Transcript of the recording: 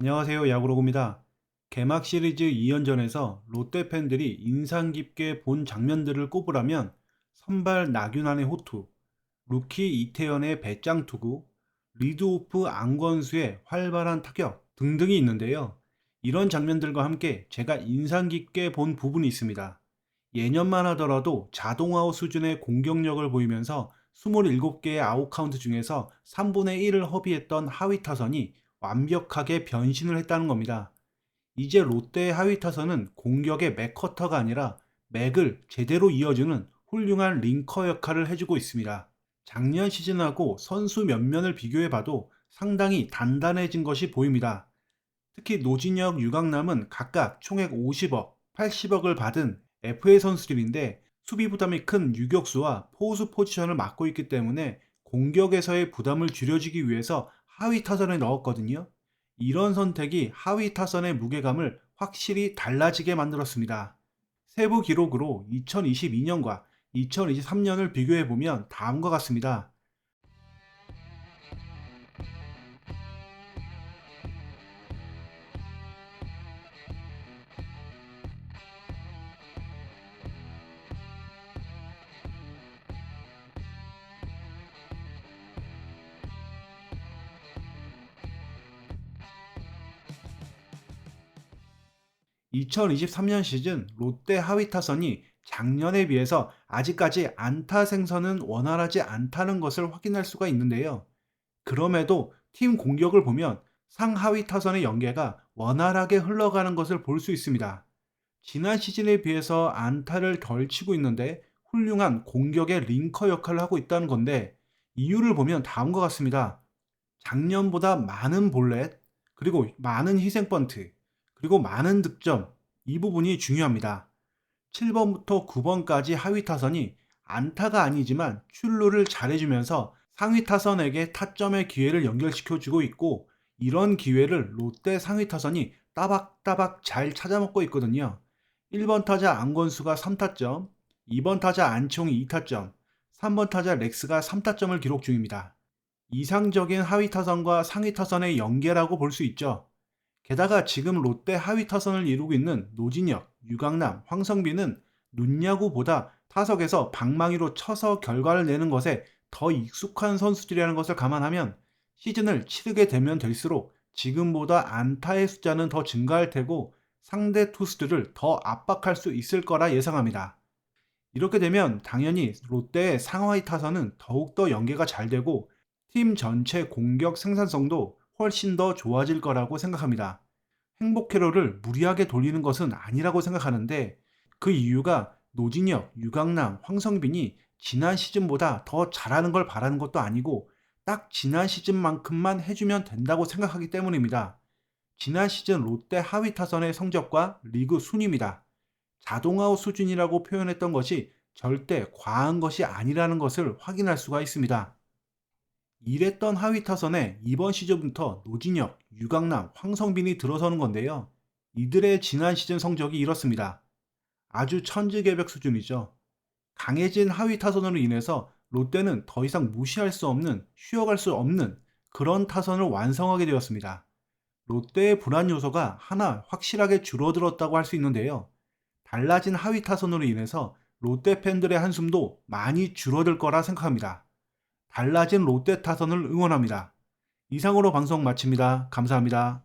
안녕하세요. 야구로그입니다. 개막 시리즈 2연전에서 롯데 팬들이 인상 깊게 본 장면들을 꼽으라면 선발 나균환의 호투, 루키 이태현의 배짱 투구, 리드오프 안건수의 활발한 타격 등등이 있는데요. 이런 장면들과 함께 제가 인상 깊게 본 부분이 있습니다. 예년만 하더라도 자동아웃 수준의 공격력을 보이면서 27개의 아웃 카운트 중에서 3분의 1을 허비했던 하위 타선이 완벽하게 변신을 했다는 겁니다. 이제 롯데의 하위 타선은 공격의 맥커터가 아니라 맥을 제대로 이어주는 훌륭한 링커 역할을 해주고 있습니다. 작년 시즌하고 선수 면면을 비교해봐도 상당히 단단해진 것이 보입니다. 특히 노진혁, 유강남은 각각 총액 50억, 80억을 받은 FA 선수들인데 수비 부담이 큰 유격수와 포수 포지션을 맡고 있기 때문에 공격에서의 부담을 줄여주기 위해서 하위 타선에 넣었거든요. 이런 선택이 하위 타선의 무게감을 확실히 달라지게 만들었습니다. 세부 기록으로 2022년과 2023년을 비교해 보면 다음과 같습니다. 2023년 시즌 롯데 하위 타선이 작년에 비해서 아직까지 안타 생선은 원활하지 않다는 것을 확인할 수가 있는데요. 그럼에도 팀 공격을 보면 상하위 타선의 연계가 원활하게 흘러가는 것을 볼 수 있습니다. 지난 시즌에 비해서 안타를 덜 치고 있는데 훌륭한 공격의 링커 역할을 하고 있다는 건데 이유를 보면 다음과 같습니다. 작년보다 많은 볼넷, 그리고 많은 희생 번트, 그리고 많은 득점, 이 부분이 중요합니다. 7번부터 9번까지 하위 타선이 안타가 아니지만 출루를 잘해주면서 상위 타선에게 타점의 기회를 연결시켜주고 있고 이런 기회를 롯데 상위 타선이 따박따박 잘 찾아먹고 있거든요. 1번 타자 안건수가 3타점, 2번 타자 안치홍이 2타점, 3번 타자 렉스가 3타점을 기록 중입니다. 이상적인 하위 타선과 상위 타선의 연계라고 볼 수 있죠. 게다가 지금 롯데 하위 타선을 이루고 있는 노진혁, 유강남, 황성빈은 눈야구보다 타석에서 방망이로 쳐서 결과를 내는 것에 더 익숙한 선수들이라는 것을 감안하면 시즌을 치르게 되면 될수록 지금보다 안타의 숫자는 더 증가할 테고 상대 투수들을 더 압박할 수 있을 거라 예상합니다. 이렇게 되면 당연히 롯데의 상하이 타선은 더욱더 연계가 잘 되고 팀 전체 공격 생산성도 훨씬 더 좋아질 거라고 생각합니다. 행복 회로를 무리하게 돌리는 것은 아니라고 생각하는데 그 이유가 노진혁, 유강남, 황성빈이 지난 시즌보다 더 잘하는 걸 바라는 것도 아니고 딱 지난 시즌만큼만 해주면 된다고 생각하기 때문입니다. 지난 시즌 롯데 하위 타선의 성적과 리그 순위입니다. 자동아웃 수준이라고 표현했던 것이 절대 과한 것이 아니라는 것을 확인할 수가 있습니다. 이랬던 하위 타선에 이번 시즌부터 노진혁, 유강남, 황성빈이 들어서는 건데요. 이들의 지난 시즌 성적이 이렇습니다. 아주 천지개벽 수준이죠. 강해진 하위 타선으로 인해서 롯데는 더 이상 무시할 수 없는, 쉬어갈 수 없는 그런 타선을 완성하게 되었습니다. 롯데의 불안 요소가 하나 확실하게 줄어들었다고 할 수 있는데요. 달라진 하위 타선으로 인해서 롯데 팬들의 한숨도 많이 줄어들 거라 생각합니다. 달라진 롯데 타선을 응원합니다. 이상으로 방송 마칩니다. 감사합니다.